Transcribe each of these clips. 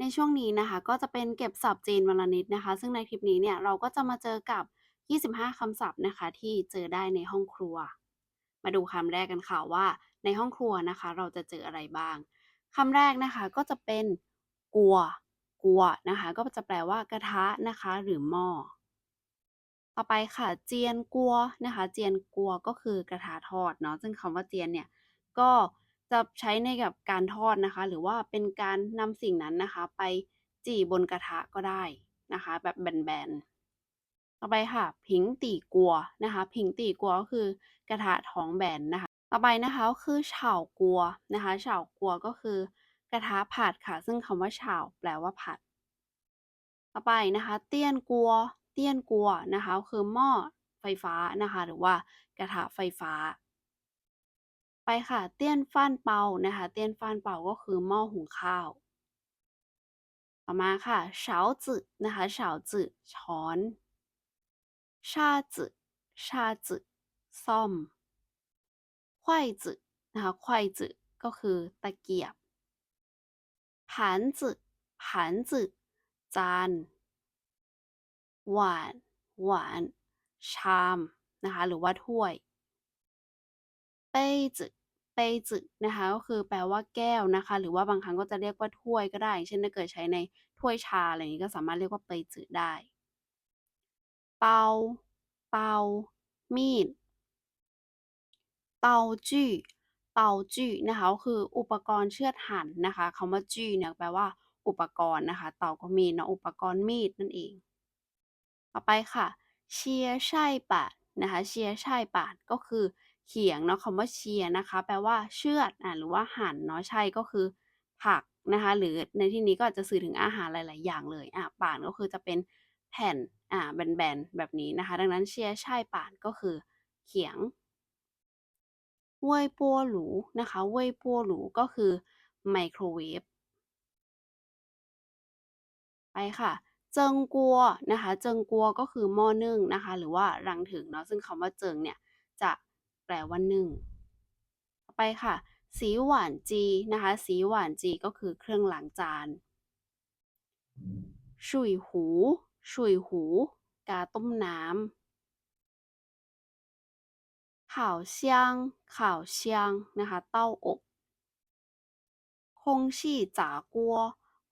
ในช่วงนี้นะคะ ก็จะเป็นเก็บศัพท์จีนวันละนิดนะคะ ซึ่งในคลิปนี้เนี่ยเราก็จะมาเจอกับ 25 คำศัพท์นะคะ ที่เจอได้ในห้องครัว มาดูคำแรกกันค่ะว่า ในห้องครัวนะคะ เราจะเจออะไรบ้างคำแรกนะคะก็จะเป็นกัวกัวนะคะ ก็จะแปลว่ากระทะนะคะ หรือหม้อต่อไปค่ะ เจียนกัวนะคะ เจียนกัวก็คือกระทะทอดเนาะซึ่งคำว่าเจียนเนี่ยก็ จะใช้ในกับการทอดนะคะ หรือว่าเป็นการนำสิ่งนั้นนะคะ ไปจี่บนกระทะก็ได้นะคะ แบบแบนๆ ต่อไปค่ะ ผิงตีกัวนะคะ ผิงตีกัวก็คือกระทะท้องแบนนะคะ ต่อไปนะคะคือเฉากัวนะคะเฉากัวก็คือกระทะผัดค่ะ ซึ่งคำว่าเฉาแปลว่าผัด ต่อไปนะคะ เตี้ยนกัว เตี้ยนกัวนะคะ คือหม้อไฟฟ้านะคะ หรือว่ากระทะไฟฟ้า ไปค่ะ เตี้ยนฟ้านเปานะคะ เตี้ยนฟ้านเปาก็คือหม้อหุงข้าว ต่อมาค่ะเฉาจือนะคะเฉาจือช้อน ชาจือชาจือซ่อมควายจือนะคะควายจือก็คือตะเกียบผานจือผานจือจานหวานหวาน ชามนะคะ หรือว่าถ้วยเป้จือ ป้จืนะคะ ก็คือแปลว่าแก้วนะคะ หรือว่าบางครั้งก็จะเรียกว่าถ้วยก็ได้ เช่นถ้าเกิดใช้ในถ้วยชาอะไรอย่างนี้ก็สามารถเรียกว่าเป้จืได้ เปา เปา มีดเตาจี้เตาจี้นะคะก็คืออุปกรณ์เชือดหั่นนะคะคำว่าจี้เนี่ยแปลว่าอุปกรณ์นะคะ เตาก็มีดเนาะอุปกรณ์มีดนั่นเอง ต่อไปค่ะ เชียร์ช่ปาดนะคะ เชียร์ช่ปาดก็คือ เขียงเนาะคำว่าเชียนะคะ แปลว่าเชือดอ่าหรือว่าหั่นเนาะใช่ก็คือผักนะคะ หรือในที่นี้ก็อาจจะสื่อถึงอาหารหลาย ๆ อย่างเลยอะป่าดก็คือจะเป็นแผ่นอ่าแบนๆแบบนี้นะคะ ดังนั้นเชียร์ช่ายปาดก็คือ เขียงเว่ยปัวหรูนะคะเว่ยปัวหรูก็คือไมโครเวฟไปค่ะเจิงกัวนะคะ เจิงกัวก็คือหม้อนึ่งนะคะ หรือว่ารังถึงเนาะซึ่งคำว่าเจิงเนี่ยจะ ปลว่านึ่งต่อไปค่ะ สีหวานจีนะคะ สีหวานจีก็คือเครื่องล้างจานฉุยหูฉุยหู กาต้มน้ำข่าวเชียงข่าวเชียงนะคะ เต้าอบคงชี่จ่ากัว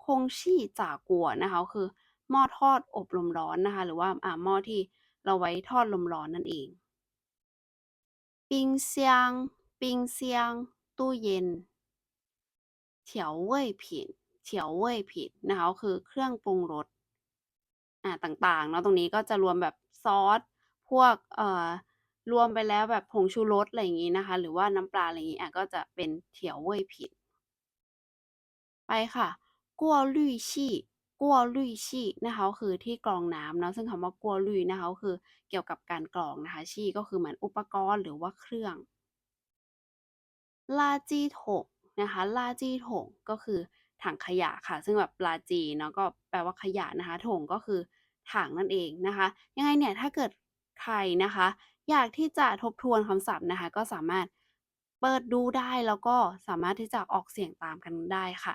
คงชี่จ่ากัวนะคะคือหม้อทอดอบลมร้อนนะคะ หรือว่าอ่าหม้อที่เราไว้ทอดลมร้อนนั่นเอง ปิงเซียงปิงเซียงตู้เย็นเถียวเว่ยผินเถียวเว่ยผินนะคะก็คือเครื่องปรุงรสอ่าต่างๆเนาะตรงนี้ก็จะรวมแบบซอส พวกเอ่อรวมไปแล้วแบบผงชูรสอะไรอย่างงี้นะคะ หรือว่าน้ำปลาอะไรอย่างงี้อะก็จะเป็นเถียวเว่ยผินไปค่ะกัวลี่ชี่ กัวลี่ชี่นะคะคือที่กรองน้ำเนาะซึ่งคำว่ากัวลี่นะคะคือเกี่ยวกับการกรองนะคะชี่ก็คือเหมือนอุปกรณ์หรือว่าเครื่องลาจีถงนะคะลาจีถงก็คือถังขยะค่ะ ซึ่งแบบลาจีเนาะก็แปลว่าขยะนะคะถงก็คือถังนั่นเองนะคะ ยังไงเนี่ยถ้าเกิดใครนะคะ อยากที่จะทบทวนคำศัพท์นะคะ ก็สามารถเปิดดูได้แล้วก็สามารถที่จะออกเสียงตามกันได้ค่ะ